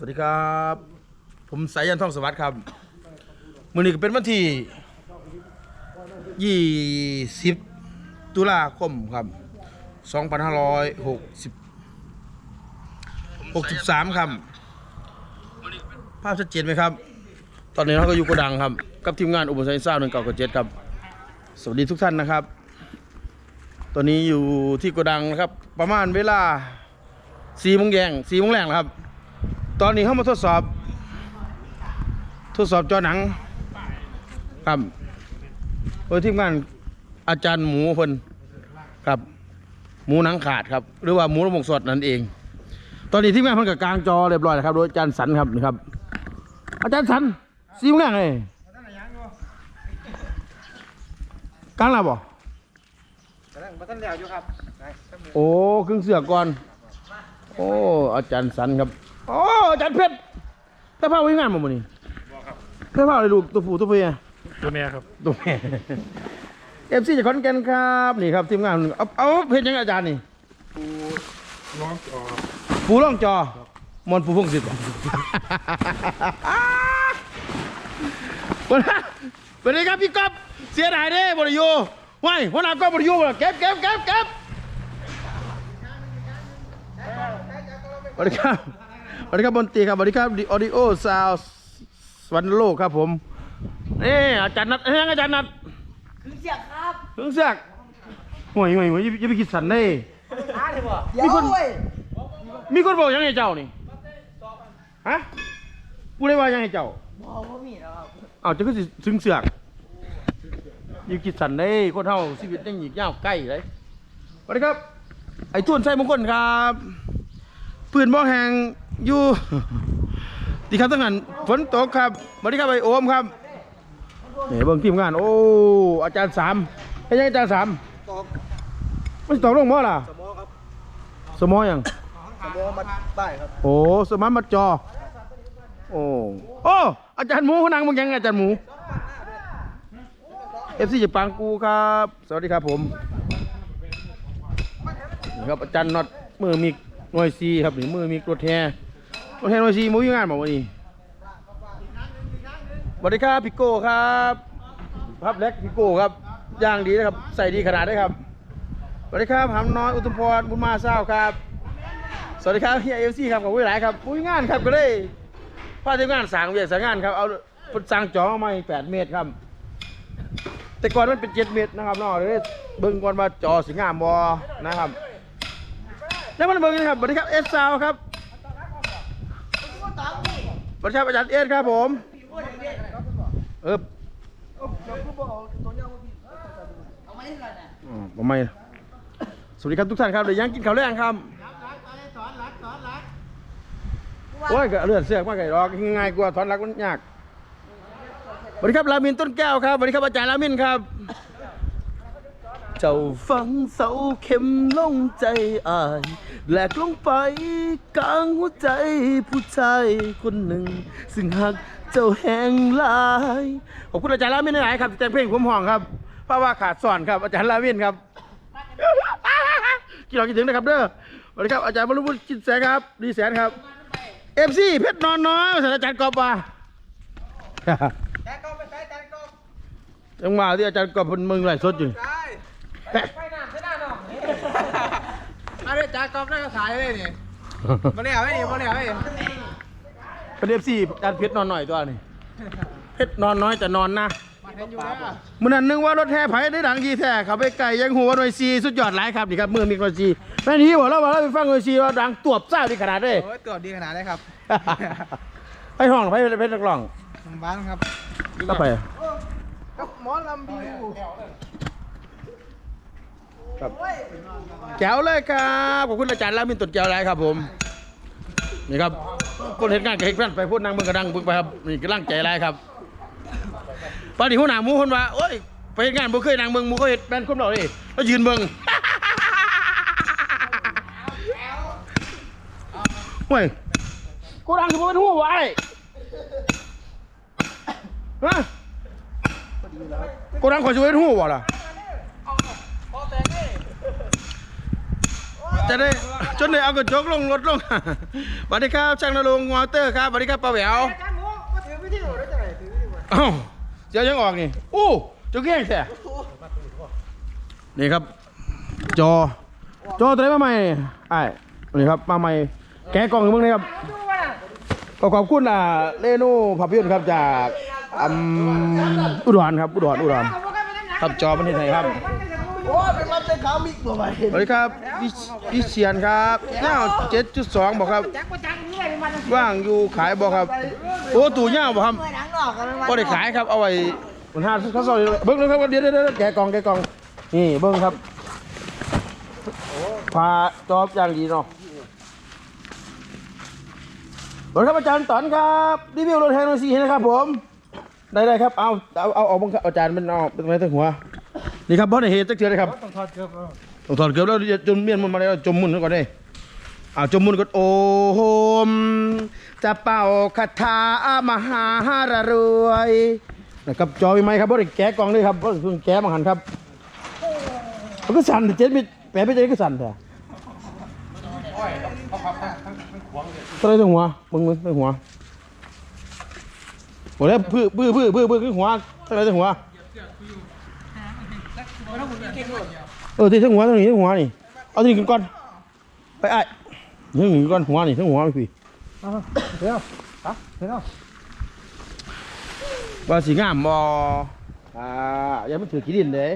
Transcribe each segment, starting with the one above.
สวัสดีครับ ผมสายยันท่องสวัสดิ์ครับมือนี้ก็เป็นวันที่ 20 ตุลาคมครับ 2560 63 ครับ ภาพชัดเจนไหมครับ ตอนนี้เราก็อยู่โกดังครับ กับทีมงานอุปสรรคซ่าหนึ่งเก่ากับเจ็ดครับ สวัสดีทุกท่านนะครับ ตอนนี้อยู่ที่โกดังนะครับ ประมาณเวลา4โมงแยง4โมงแรงนะครับ ตอนนี้เข้ามาทดสอบ ทดสอบจอหนังครับโดยทีมงานอาจารย์หมูเพิ่นครับหมูหนังขาดครับ หรือว่าหมูระบบสดนั่นเอง ตอนนี้ทีมงานเพิ่นกับกลางจอเรียบร้อยแล้วครับ โดยอาจารย์สันครับนี่ครับ อาจารย์สันซีมงานเลยกลางแล้วบ่กำลังมาตั้งแล้วอยู่ครับไปครับโอ้ครึ่งเสือก่อน โอ้อาจารย์สันครับ โอ้อาจารย์เพชรแต่ผ้าวิ่งงานมาบ่นี่แต่ผ้าอะไรลูกตัวผู้ตัวเมียตัวแม่ครับตัวแม่เอฟซีจากขอนแก่นครับนี่ครับทีมงานเอาเอาเพชรยังไงอาจารย์นี่น้องจอปูร่องจอมอนปูพงศิษฐ์วันนี้วันนี้ครับพี่ก๊อฟเสียดายเด้บริยูว้ายหัวหน้าก๊อฟบริยูบ่ล่ะเก็บเก็บเก็บเก็บสวัสดีครับ สวัสดีครับบนตรีครับสวัสดีครับดิออดิโอซาวสวรรค์โลกครับผมนี่อาจารย์นัดเฮ้ยอาจารย์นัดคือเสียงครับถึงเสือกห่วยห่วยห่วยอย่าอย่าไปคิดสันได้น้าเลยบ่มีคนเว้ยมีคนบอกยังไงเจ้านี่ฮะกูได้ว่ายังไงเจ้าบอกว่ามีแล้วครับเอาจะก็สิถึงเสือกอยู่คิดสันได้คนเท่าชีวิตยังหยิกยาวใกล้เลยสวัสดีครับ ไอ้ทุ่นใส่มงคลครับปืนบ่อแหง อยู่ดีครับทั้งนั้นฝนตกครับสวัสดีครับไอโอมครับนี่เบิ่งทีมงาน โอ้อาจารย์สามให้ยังอาจารย์สามตอกไม่ตกลงมั้ล่ะสมอครับสมอยังสมอมาใต้ครับโอ้สมานมัดจอโอ้โอ้อาจารย์หมูเขานั่งมึงยังอาจารย์หมูเอฟซีจะปังกูครับ สวัสดีครับผมนี่ครับอาจารย์น็อตมือมีหน่วยซีครับนี่มือมีรถแห่ รถแห่หน่วยซีมูอยู่งานบอกวันนี้สวัสดีครับพี่โก้ครับพับเล็กพี่โก้ครับย่างดีนะครับ ใส่ดีขนาดได้ครับสวัสดีครับหำน้อยอุตมพรบุญมาเศร้าครับ สวัสดีครับเฮียเอฟซีครับขอบคุณหลายครับปุ้ยงานครับก็เลยพาทีมงานสั่งเวียกสั่งงานครับเอาสั่งจองเอามาแปดเมตรครับ แต่ก่อนมันเป็นเจ็ดเมตรนะครับเนาะเลยเบิ่งก่อนว่าจอสิงามบอนะครับแล้วมันเบิ่งนะครับสวัสดีครับเอสซาวครับ วัสดีครับอาจารย์เอสครับผม เออเอาไหมล่ะเนี่ยอ๋อผมไม่สวัสดีครับทุกท่านครับเดี๋ยวยังกินข้าวแรงครับโอ้ยก็เลือดเสือกมากไก่รอกง่ายกว่าถอนรักมันยากสวัสดีครับรามินต้นแก้วครับสวัสดีครับอาจารย์รามินครับ เจ้าฟังเสาเข็มลงใจอายแหลกลงไปกลางหัวใจผู้ชายคนหนึ่ง ซึ่งหักเจ้าแหงหลายขอบคุณอาจารย์รามินหลายๆครับที่แต่งเพลงผมห้องครับเพราะว่าขาดสอนครับอาจารย์รามินครับกี่เราคิดถึงนะครับเด้อสวัสดีครับอาจารย์บรรลุบุญจิตแสงครับดีแสนครับเอฟซีเพชรนอนน้อยอาจารย์กอบว่าแต่ก็ไปใช้แต่ก็ยังมาที่อาจารย์กอบเป็นมึงไหลฟ์สดอยู่ใช่ ไปน้ำใช่น้ำเนาะมาเลยจ่ายกอบได้ก็ขายเลยนี่มาแล้วไอ้นี่มาแล้วไอ้เป็นเอฟซีอาจารย์เพชรนอนหน่อยตัวนี้เพชรนอนน้อยแต่นอนนะมาเห็นอยู่แล้วมื่อนั้นนึกว่ารถแห่ไผ่ได้ดังยีแท้เขาไปไก่ยังหัวหน่วยซีสุดยอดหลายครับนี่ครับมือมีหน่วยซีแม่นี้บอกแล้วว่าเราไปฟังหน่วยซีว่าดังตวบซ่าดีขนาดเลยโอ้ยตัวดีขนาดนี้ครับไปห้องไปเพชรนักร้องบ้านครับก็ไปกับหมอลำบิว ครับแจวเลยครับขอบคุณอาจารย์ลามินตุดแจ๋วเลยครับ ผมนี่ครับคนเห็นงานกับเห็นเพื่อนไปพูดนั่งเบิ่งกระดังเบิ่งไปครับนี่กำลังใจไรครับตอนนี้หัวหน้ามูคนว่าโอ้ยไปเฮ็ดงานบ่เคยนั่งเบิ่งมูเคยเห็นแบนคนเราดิแล้วยืนเบิ่งเฮ้ยกูดังคือเป็นหัววะไอ้ฮะกูดังขอช่วยเป็นหัววะล่ะ จะได้จนได้เอากระจกลงรถลงสวัสดีครับช่างนรงค์วอเตอร์ครับสวัสดีครับป้าแหววอาจารย์หมูมาถือวิธีโหได้จังไหนถือวิธีโหเอ้าเจ้ายังออกนี่อู้เจ้าแก่งแท้นี่ครับ จอ จอตัวไหนมาใหม่นี่ไอ้นี่ครับมาใหม่แกะกล่องอยู่เมึงนี่ครับ ดูวะน่ะก็ขอบคุณอ่าเรนูภาพยนตร์ครับจากอืมอุดรครับอุดรอุดรเอาพวกกันไปทำหนังครับจอประเทศไทยครับโอ้ยเป็นรับเส้นขาวมิกบ่ไหวสวัสดีครับวิวิเชียนครับเน่าเจ็ดจุดสองบอกครับจักรประจักษ์นี่ไปมันว่างอยู่ขายบอกครับ โอ้ตู่เน่าบอกครับเมื่อหนังนอกกันมันก็ได้ขายครับเอาไว้บนห้างเขาซอยเบิ้งเลยครับเดี๋ยวเดี๋ยวเดี๋ยวแกะกล่องแกะกล่องนี่เบิ้งครับพาจอบอย่างดีเนาะสวัสดีครับอาจารย์ตอนครับรีวิวรถแฮนด์ซีนะครับผมได้ได้ครับเอาเอาเอาเอาบังคับอาจารย์มันเอาเป็นไงตั้งหัว นี่ครับบอสในเหตุจักเทือเลยครับ ต้องถอดเกือบเอาต้องถอดเกือบแล้วจนเมียนมันมาแล้วจมมุนก่อนเลยอ่าจมมุนก่อนโอ้โหมจะเป่าคาถามหารรวยนะครับจอมีไหมครับบอสแกะกล่องเลยครับบอสเพิ่งแกะมาหันครับมันก็สั่นแต่เจ็ดมิแปะไม่ใจก็สั่นแต่อะไรถึงหัวมึงมึงถึงหัวหมดแล้วพื้พื้พื้พื้พื้ขึ้นหัวอะไรถึงหัว เออที่ทั้งหัวทั้งนี้ทั้งหัวนี่เอาที่นี่กินก่อนไปไอ้ทั้งนี้ก่อนหัวนี่ทั้งหัวไม่พี่เดี๋ยวอะเดี๋ยวว่าสีงามบออ่าอย่ามันถือขี้ดินเด้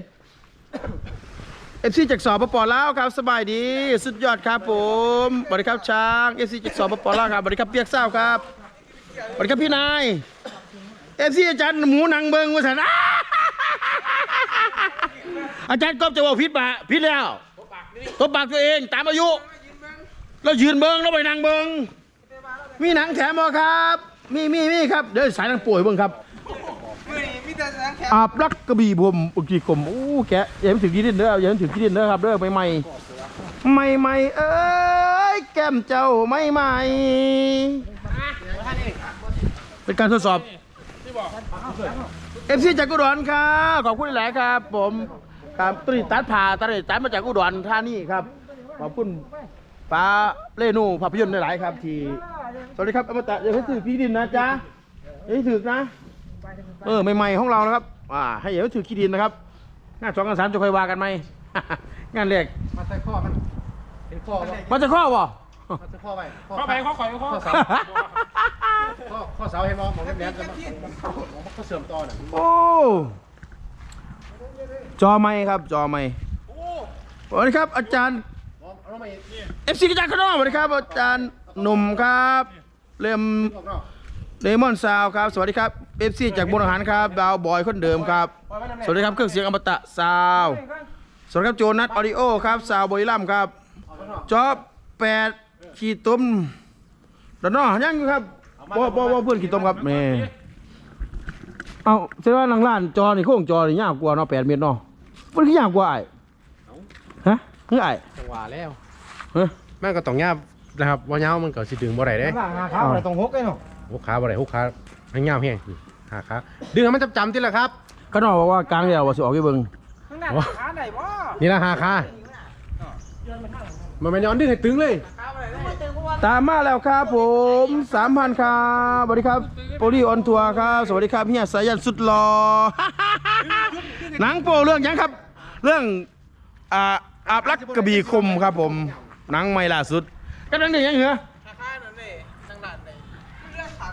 เอฟซีจากสอบปอลาวครับสบายดี สุดยอดครับผมสวัสดีครับช้างเอฟซีจากสอบปอลาวครับสวัสดีครับเปียกเศร้าครับสวัสดีครับพี่นายเอฟซีอาจารย์หมูหนังเบิงว่าสันอ้า อาจารย์ก๊อฟจะว่าพิษปะพิษแล้วตบปากตัวเองตามอายุเรายืนเบิงเราไปนั่งเบิงมีหนังแถมบ่ครับ มีมีมีครับ เดี๋ยวสายหนังป่วยเบิงครับมือนี้มีแต่สังแขนอาบรักกระบี่ผมอุกีกลมอู้แกะอย่าให้มันถึงที่ดินเด้ออย่าให้มันถึงที่ดินเด้อครับเด้อใหม่ใหม่ใหม่ใหม่ๆเอ้ยแก้มเจ้าใหม่ใหม่เป็นการทดสอบเอฟซีจากอุดรครับขอบคุณหลายๆครับผม ครับตุลิตัดผ่าตัดตัดมาจากอุดรท่านี่ครับขอบคุณป้าเรนูภาพยนตร์หลายๆครับ ที่สวัสดีครับอมตะอย่าให้ถึงที่ดินนะจ๊ะอย่าให้ถึงนะ เออใหม่ๆของเรานะครับ อ่า ให้อย่าไปถือขี้ดินนะครับงานสองงานสามจะค่อยว่ากันไหมงานแรกมาใส่ข้อมันเป็นข้อว่ามันจะข้อบ่มาใส่ข้อไปเข้าไปเขาขอยเขาข้อเสาข้อข้อเสาเห็นมั้มองแหลมๆกันข้อเสื่อมต่อน่ะโอ้ จอไม้ครับ จอไม้สวัสดีครับ อาจารย์เอามาอีกเอฟซีกระจายขนมสวัสดีครับ อาจารย์หนุ่มครับเริ่มเลมอนซาวครับ สวัสดีครับเอฟซีจากบุญอาหารครับดาวบอยคนเดิมครับ สวัสดีครับเครื่องเสียงอมตะซาวสวัสดีครับโจนัสออดิโอครับซาวบริลัมครับจอบแปดขีดต้มดอนนอยังกูครับบ่บ่บ่เพื่อนขีดต้มครับแม่ เอาแสดงว่าหลังร้านจอนี่โค้งจอนี่ยากกว่าเนาะแปดเมตรเนาะมันคือยากกว่าไอ้ฮะคือไอ้จังหวะแล้วฮะแม่ก็ต้องยาบนะครับว่ายาวมันก็สิดึงบ่ได้เด้หน้าขาวอะไรตรงหกไอ้เนาะหุกขาบ่ได้หุกขาให้ยาวแห้งหาขาดึงให้มันจำๆติละครับก็นอกบอกว่ากลางเดียวว่าสิออกให้เบิ่งข้างหน้าขาไหนบ่นี่ละหาขามันไม่ย้อนดึงให้ตึงเลย ตามมาแล้วครับผม3,000ครับสวัสดีครับโปรลีออนทัวร์ครับ สวัสดีครับเฮียสายันสุดหล่อหนังโปรเรื่องหยังครับ เรื่องอ่าอาบรักกระบี่คมครับผมหนังใหม่ล่าสุดก็หนังเดืองยังเหรอ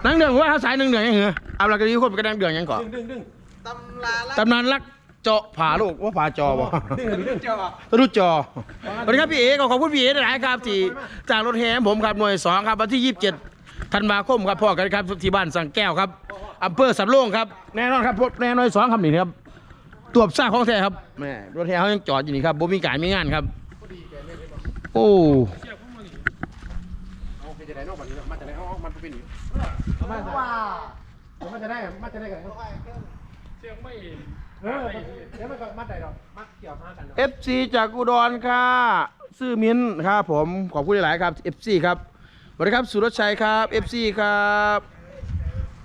หนังเดืองว่าเขาสายหนังเดืองยังเหรออาบรักกระบี่คมก็หนังเดืองยังก่อนดึงดึงตำราละตำนานรัก เจาะผ่าโลกว่าผ่าจอบ่ดึงดึงเจ้าอะตะลุจอสวัสดีครับพี่เอขอขอบคุณพี่เอหลายๆครับที่จากรถแห่ผมครับหน่วยสองครับวันที่ 27ธันวาคมครับพ่อกันครับที่บ้านสังแก้วครับอำเภอสำโรงครับแน่นอนครับรถแน่นอนสองครับนี่ครับตัวบซ่าของแท้ครับแหม่รถแห่เขายังจอดอยู่นี่ครับบ่มีการมีงานครับ โอ้เอาไปจะได้นอกบัดนี้มันจะได้เอามันเป็นอยู่ว้าวมันจะได้มันจะได้กันเสียงไม่ เออเดี๋ยวมันก็มัดได้ดอกมัดเกี่ยวมากันดอกเอฟซีจากอุดรค่ะ ซื่อมิ้นครับผม ขอบคุณหลายๆครับเอฟซีครับสวัสดีครับ สุรชัยครับเอฟซีครับ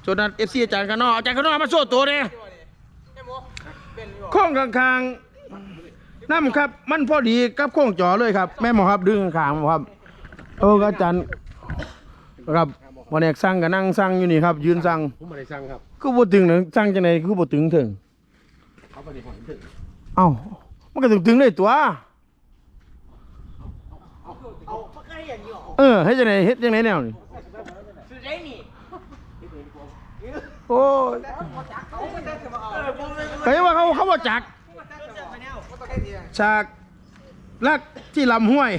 จนนั้นเอฟซีอาจารย์ข้างนอกอาจารย์ข้างนอกมาโชว์ตัวเนี่ยข้องข้างๆน้ำครับ มันพอดีกับโค้งจอเลยครับ แม่หมอครับ ดึงข้างๆครับ เอออาจารย์ครับวันนี้สั่งก็นั่งสั่งอยู่นี่ครับ ยืนสั่งผมไม่ได้สั่งครับ คือบ่ถึงนะสั่งจังไดคือบ่ถึงถึง เขาไม่ได้หอยถึงเอ้ามันก็ถึงถึงเลยตัว เอาปากกาอย่างนี้หรอเออเฮ็ดจังไดเฮ็ดจังไดแนวนี่สุดได้นี่โอ้ยเขาไม่ได้จะมาเอาเออผมเลยก็ยังว่าเขาเขาบ่จักไปแนวก็ต้องให้เดียฉากลักที่ลำห้วย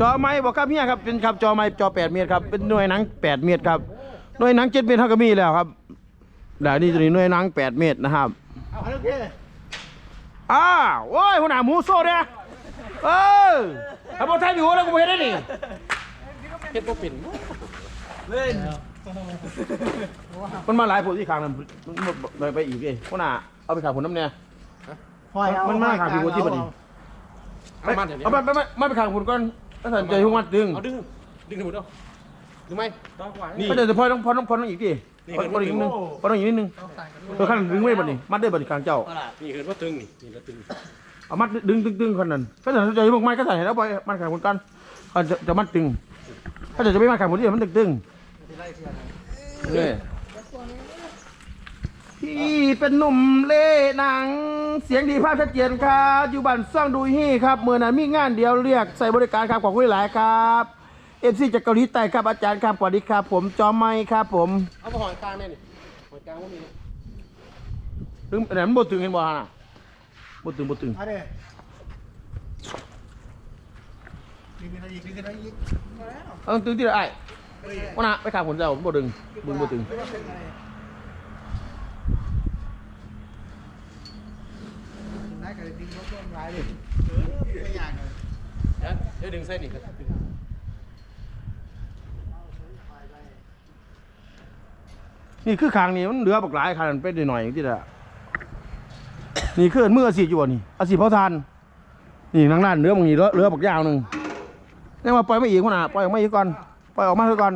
จอไม้บอกครับเฮียครับเป็นครับจอไม้จอ8เมตรครับเป็นหน่วยหนัง8เมตรครับหน่วยหนัง7เมตรเท่ากับมีแล้วครับ แล้วนี่ตัวนี้หน่วยหนัง8เมตรนะครับเอาเรื่องนี้อ้าวโอ้ยหัวหน้าหมูโซ่เด้อเออถ้าบ่ไทยอยู่แล้วกูบ่เฮ็ดได้นี่เฮ็ดบ่เป็นเล่นมันมาหลายผลที่ข้างนั้นมันมันไปอีกเอ้ยหัวหน้าเอาไปขายผลน้ำเนี่ยหอยเอามันมาขายผิวที่บัดนี้เอามาเดี๋ยวนี้เอาไปไปไปมาไปขายผลก่อนถ้าสนใจทุกวันดึงเอาดึงดึงหมดเอาดึงไหมนี่ก็เดี๋ยวจะพอต้องพอต้องพอต้องอีกดิ นี่พอเห็นพออีกนิดนึงโอ้พอต้องอีกนิดนึงตัวขั้นดึงไว้บัดนี้มัดได้บัดนี้กลางเจ้า นี่เห็นว่าตึงนี่นี่แล้วตึงเอามัดดึงดึงดึงคนนั้นก็จะใจพวกไม้ก็ใส่แล้วปล่อยมัดขายผลกันเขาจะจะมัดดึงถ้าจะจะไม่มัดขายผลที่มันดึงดึงนี่พี่เป็นหนุ่มเล่หนัง เสียงดีภาพชัดเจนครับ อยู่บ้านซ่องดูฮี่ครับเมื่อนั้นมีงานเดียวเรียกใส่บริการครับขอบคุณหลายครับ เอฟซีจากเกาหลีใต้ครับอาจารย์ครับสวัสดีครับ ผมจอมไม้ครับผมเอามาหอยกลางแน่นี่หอยกลางว่ามีถึงไหนมันบดถึงเห็นบ่ฮะน่ะบดถึงบดถึงเอาดิดึงกันอีกดึงกันอีกเออถึงที่ไหนไอ้วันน่ะไปขาผลเจ้าบดถึงบึงบดถึงได้กับดึงรถร่วมร้ายดิไม่อยากเลยเดี๋ยวเดี๋ยวดึงเส้นนี่ครับดึง นี่คือคางนี่มันเหลือบักหลายคางเป็นหน่อยๆที่ละนี่คือเมืออสีอยู่บ่นี่อาชีเผาทานนี่นางนั่นเหลือมึงนี่เลือเรือบักยาวหนึ่งนี่มาปล่อยไม่อีกคนน่ะปล่อยออกมาอีกก่อนปล่อยออกมาเถอะก่อน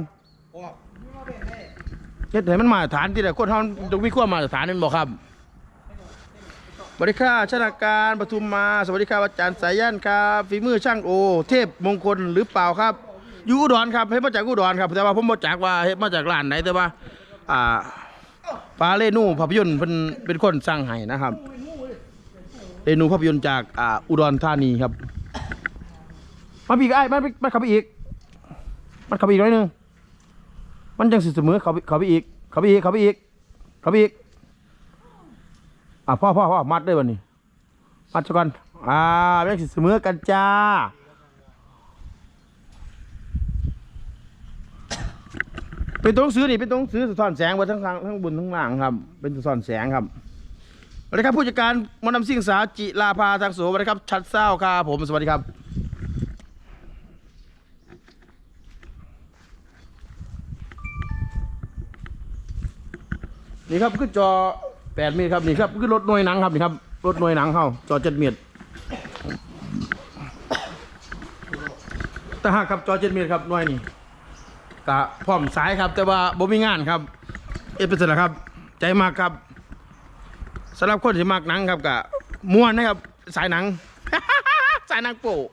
เฮ็ดให้มันมาตรฐานที่ละคนเฮาต้องมีความมาตรฐานนั่นบ่ครับสวัสดีครับชนาการปทุมมา สวัสดีครับอาจารย์สายยันครับฝีมือช่างโอ เทพมงคลหรือเปล่าครับอยู่อุดรครับเฮ็ดมาจากอุดรครับแต่ว่าผมบ่จักว่าเฮ็ดมาจากร้านไหนแต่ว่า อ่าปาเรนูภาพยนตร์เป็นเป็นคนสร้างให้นะครับ เรนูภาพยนตร์จากอ่าอุดรธานีครับ มาปีกไอ้มันมันข้าไปอีก มันข้าไปอีกหน่อยนึงมันจังสิเสมอเขาไปเขาไปอีก เขาไปอีกเขาไปอีกเขาไปอีกอะพ่อพ่อพ่อมัดได้บ่นี่มัดซะก่อนอ่าแม่งสิเสมอกันจ้า เป็นตัวหนังสือนี่เป็นตัวหนังสือสะท้อนแสงไว้ทั้งข้างทั้งบนทั้งล่างครับ เป็นสะท้อนแสงครับสวัสดีครับผู้จัดการมอนำสิ่งสาจิลาภาทางโสสวัสดีครับ ชัดเศร้าครับผมสวัสดีครับนี่ครับคือจอแปดเมตรครับนี่ครับคือรถหน่วยหนังครับนี่ครับรถหน่วยหนังเขาจอเจ็ดเมตรแต่หากครับจอเจ็ดเมตรครับหน่วยนี่ กะพร้อมสายครับ แต่ว่าบ่มีงานครับ เอฟเป็นสละครับ ใจมากครับสำหรับคนที่มากหนังครับกะม่วนนะครับ สายหนัง สายหนังโปะ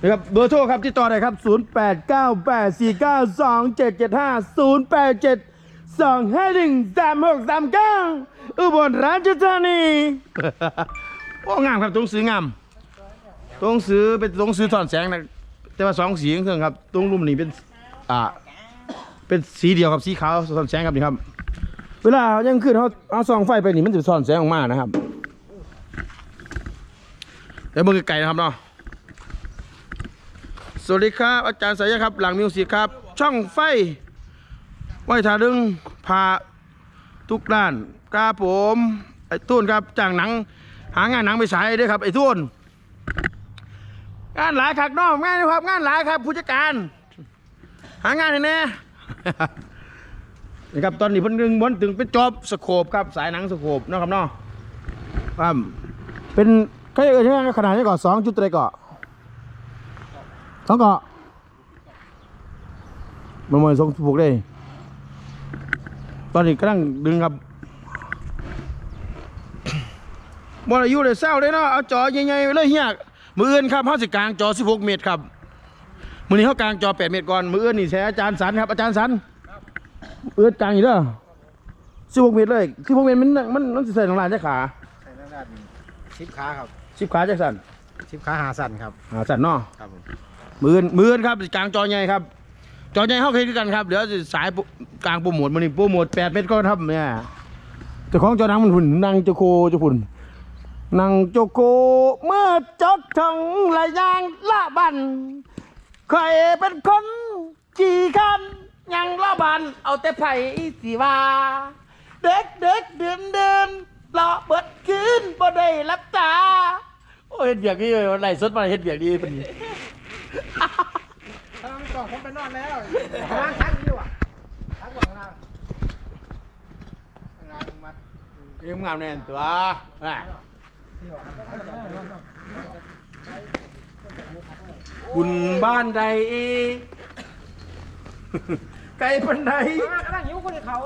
นะครับเบอร์โทรครับที่ต่อได้ครับ 0 8 9 8 4 9 2 7 7 5 0 8 7 2 5 1 3 6 3 9 อุบลราชธานี โอ้ งามครับตรงซื้องาม ตัวหนังสือเป็นตัวหนังสือถอนแสงนะแต่ว่าสองสีเครื่องครับตรงรุ่มนี้เป็นอ่าเป็นสีเดียวกับสีขาวสะท้อนแสงครับนี่ครับ เวลายังขึ้นเขาเอาส่องไฟไปนี่มันจะสะท้อนแสงออกมานะครับเดี๋ยวมือไกลๆนะครับเนาะสวัสดีครับ อาจารย์สายครับ หลังมิวสิกครับ ช่องไฟไหวทาดึงพาทุกด้านกราผม ไอ้ตุ้นครับจ้างหนัง หางานหนังไปฉายด้วยครับ ไอ้ตุ้น งานหลายครับน้องงานนะครับ งานหลายครับ ผู้จัดการ หางานให้แน่นี่ครับตอนนี้เพิ่นดึงบนถึงเป็นจอบสโคปครับสายหนังสโคปเนะครับเนาะครับเป็นเขาเรียกว่าใช่ไหมขนาดนี้ก่อนสองจุดอะไรก่อนสองเกาะมันมันสองผูกได้ ตอนนี้กำลังดึงครับบอลอายุเลยเศร้าเลยเนาะเอาจอใหญ่ๆเลยเฮีย มืออื่นครับเฮาสิกลางจอ16เมตรครับมือนี้เฮากลางจอ8เมตรก่อนมืออื่นนี่แช่อาจารย์สันครับอาจารย์สันมืออื่นกลางอยู่เด้อ16เมตรเลย16เมตรมันมันมันสิใส่ทางลานจักขาใส่ทางด้านสิบขาครับ10ขาจักสันสิบขาหาสั่นครับหาสันเนาะครับผมมืออื่นมืออื่นครับกลางจอใหญ่ครับจอใหญ่เฮาเคยคือกันครับเดี๋ยวสิสายปุ๊กลางโปรโมทมื้อนี้โปรโมท8เมตรก็ครับเนี่ยเจ้าของจอนังมันหุ่นนางเจ้าโคเจ้าหุ่น นังโจโกเมื่อจดถึงระยางละบันใครเป็นคนขี่คันยังละบัน เอาแต่ไผ่สีว่า เด็กเด็กเดินเดินรอเบิดคืนบ่ได้รับตา โอ้ยเฮ็ดเบียกนี่ไหลฟ์สดมาเฮ็ดเบียกดีเป็นนี้ถ้าไม่ต้องผมไปนอนแล้วล้างทักอยู่อะทักหวังนะล้างมัดเอ็มงามแน่นตัวอะ บุญบ้านใดไกลปันใดกำลังหิวคนเขา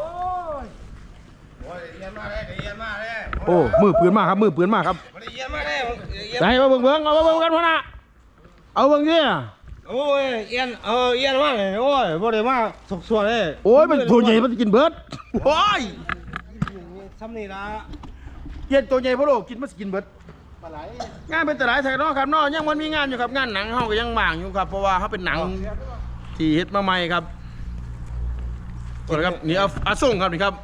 โอ้ยเยี่ยมมากเลยเยี่ยมมากเลยโอ้มือปืนมากครับมือปืนมากครับมันเยี่ยมมากเลยเยี่ยมไหนมาเบิ่งเบิ่งเอามาเบิ่งกันพ่อนะเอาเบิ่งดิโอ้ยเยี่ยมเออเยี่ยมมากเลยโอ้ยบ่ได้มาสกสวนเลยโอ้ยมันตัวใหญ่มันกินเบิดโอ้ยซ้ำนี่ละ เย็นตัวใหญ่พ่อโลกกินมันสิกินเบิดปลาไหลงานเป็นแต่หลายแถวเนาะครับเนาะยังมันมีงานอยู่ครับงานหนังเฮาก็ยังว่างอยู่ครับ เพราะว่าเขาเป็นหนังที่เฮ็ดมาใหม่ครับโอ้ยครับนี่เอาอาส่งครับนี่ครับ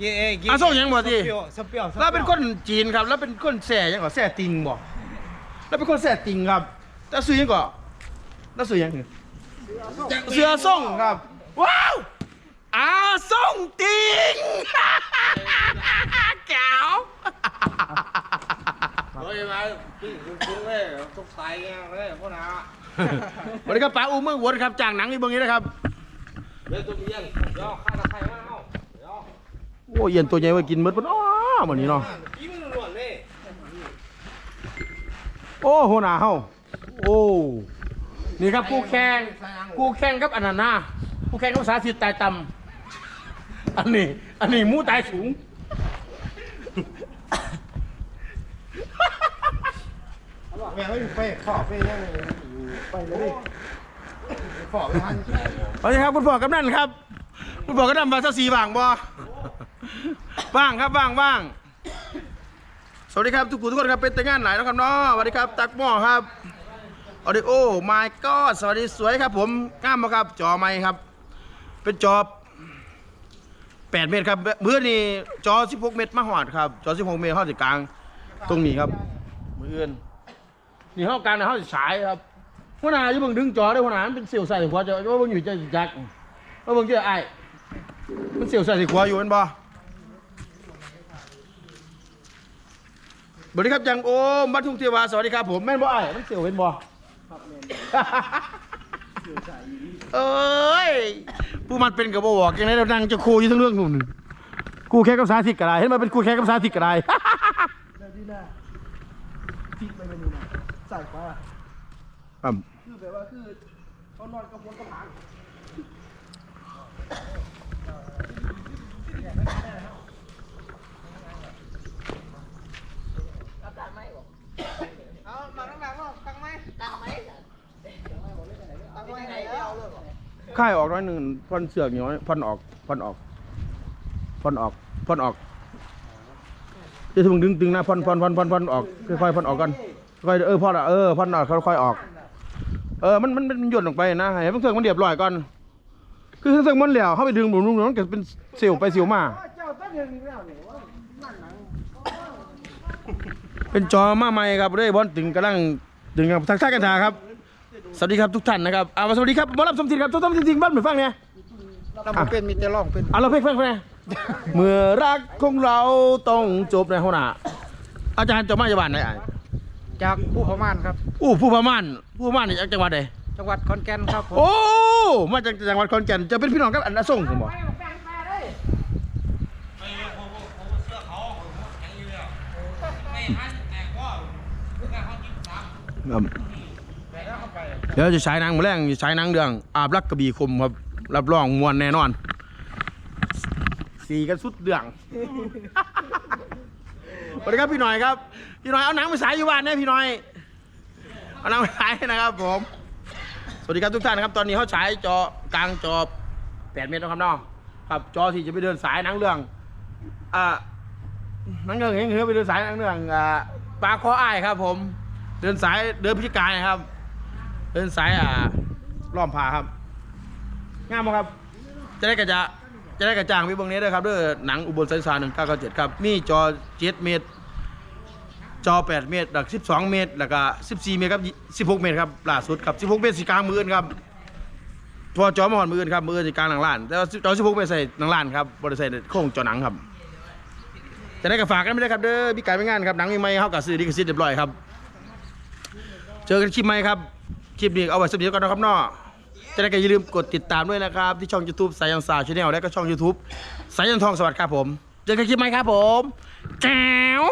กินเองกินอะส่งยังบ่สิสเปรี้ยวสเปรี้ยวแล้วเป็นคนจีนครับ แล้วเป็นคนแส่ยังก่อแส่ติงบ่แล้วเป็นคนแส่ติงครับแต่ซื้อยังก่อแล้วซื้อยังเสือส่งครับ ว้าวอาส่งติงแก้ว เฮ้ยมาปิ้งกุ้งเลยตกใส่เงี้ยเลยพวกน่ะสวัสดีครับป๋าอูเมืองวนครับจ้างหนังนี่เบิ่งนี้นะครับเดี๋ยวตัวเยี่ยงเดี๋ยวข้าตะไคร้มาเอาเดี๋ยวโอ้เย็นตัวใหญ่ไว้กินหมดปะอ้อมื้อนี้เนาะกินล้วนเลยโอ้โหหนาเฮาโอ้นี่ครับคู่แข่งคู่แข่งกับอันนั้นนะคู่แข่งกับภาษาสิทธิ์ตายต่ำอันนี้ อันนี้หมูตายสูง แม่ไม่ไปขอไปยังไปเลยขอไปทันสวัสดีครับคุณพ่อกำนันครับ คุณพ่อกำนันมาสักสีว่างบ่ว่างครับว่างว่างสวัสดีครับทุกคนทุกคนครับเป็นแต่งานไหนนะครับเนาะสวัสดีครับตักหม้อครับออดิโอไมก็สวัสดีสวยครับผมงามมาครับ จอไม้ครับ เป็นจอ8เมตรครับเมื่อนี่จอ 16 เมตรมาหอดครับ จอ 16 เมตรเข้าสิกลาง ตรงนี้ครับ มืออื่น นี่เข้ากลางนะเข้าสิฉายครับหัวหน้าอยู่เบิ่งดึงจอได้หัวหน้ามันเป็นเสียวใส่หัวจะว่าเบิ่งอยู่จะจักว่าเบิ่งเจอไอ้มันเสียวใส่หัวอยู่แมันบ่สวัสดีครับจังโอมบัดทุ่งเทวาสวัสดีครับผมแม่นบ่ไอ้มันเสียวเป็นบ่เอ้ยผู้มันเป็นกับบ่บอกยังไงเรานั่งจะคูอยู่ทั้งเรื่องนู่นครูแค่กับสาธิตก็ได้เห็นไหมเป็นครูแค่กับสาธิตก็ได้ดีนะไปเลยนี่นะ ใส่ปลาครับคือแบบว่าคือเขานอนกับคนกับหางเอาตังน้ำหนักเนาะตังไหมตังไหมตังไหมไหนแล้วเอาเลยเหรอค่ายออกน้อยหนึ่งพ่นเสือกน้อยพ่นออกพ่นออกพ่นออกพ่นออกจะถึงดึงดึงนะพ่นพ่นพ่นพ่นพ่นออกค่อยๆพ่นออกกัน ค่อยๆเออพ่นอะเออพ่นออกค่อยๆออก เออมันมันมันหย่นลงไปนะให้มันเสือกมันเรียบร้อยก่อนคือเสือกมันเหลวเข้าไปดึงหมุนหมุนหมุนมันก็เป็นเสียวไปเสียวมาเจ้าตั้งเดือนนี้แล้วเนี่ยว่านั่นหนังเป็นจอมาใหม่ครับเรื่อยบอลตึงกำลังตึงกับทักทายกันทาครับสวัสดีครับทุกท่านนะครับอ่าสวัสดีครับบอลรับสมทินครับสมทินจริงบ้านเหมือนฟังเนี่ยเราบ่เป็นมีแต่ร้องเป็นอะเราเพลงฟังฟังเนี่ยเมื่อรักของเราต้องจบในหัวหน้าอาจารย์จะมาจากบ้านไหนอะ จากผู้พม่านครับ อู้ผู้พม่านผู้พม่านนี่จากจังหวัดใดจังหวัดขอนแก่นครับผมโอ้มาจากจังหวัดขอนแก่นจะเป็นพี่น้องกับอันนาส่งผมบอกครับเดี๋ยวจะใช้หนังมาแรงจะใช้หนังเรื่อง อาบรักกระบี่คมครับรับรองมวนแน่นอน สีกันสุดเดือง สวัสดีครับพี่หน่อยครับ พี่น่อยเอาหนังไปฉายอยู่บ้านเนี่ยพี่น่อย เอาหนังไปฉายนะครับผม สวัสดีครับทุกท่านนะครับ ตอนนี้เขาฉายจอกลางจอ8เมตรนะครับเนาะครับจอที่จะไปเดินสายหนังเรื่องอ่าหนังเรื่องเห็นคือไปเดินสายหนังเรื่องอ่าปลาคออ้ายครับ ผม เดินสายเดินพิจิการนะครับ เดินสายอ่าล้อมผาครับงามบ่ครับ จะได้กระจะจะได้กระจ่างพี่เบงนี้ด้วยครับด้วยหนังอุบลสายสาหนึ่งเก้าเก้าเจ็ดครับ มีจอเจ็ดเมตร จอแปดเมตรหลักสิบสองเมตร แล้วก็สิบสี่เมตรครับสิบหกเมตรครับล่าสุดครับสิบหกเมตรสีกลางมืออื่นครับพอจอมาหอนมืออื่นครับมืออื่นสีกลางหลังล้าน แต่ว่าจอสิบหกเมตรใส่หลังล้านครับบริษัทโค้งจอหนังครับจะได้กับฝากกันไม่ได้ครับเด้อพี่ไก่ไม่งานครับหนังมีไม่เข้ากับซื้อดิกซิตเรียบร้อยครับ เจอกันคลิปไหม่ครับคลิปนี้เอาไว้สักเดียวกันนะครับเนาะจะได้ก็อย่าลืมกดติดตามด้วยนะครับ ที่ช่อง YouTube สายันสาวชาแนลและก็ช่อง YouTube สายันทองสวัสดิ์ครับผม เจอกันคลิปไหม่ครับผมแก้ว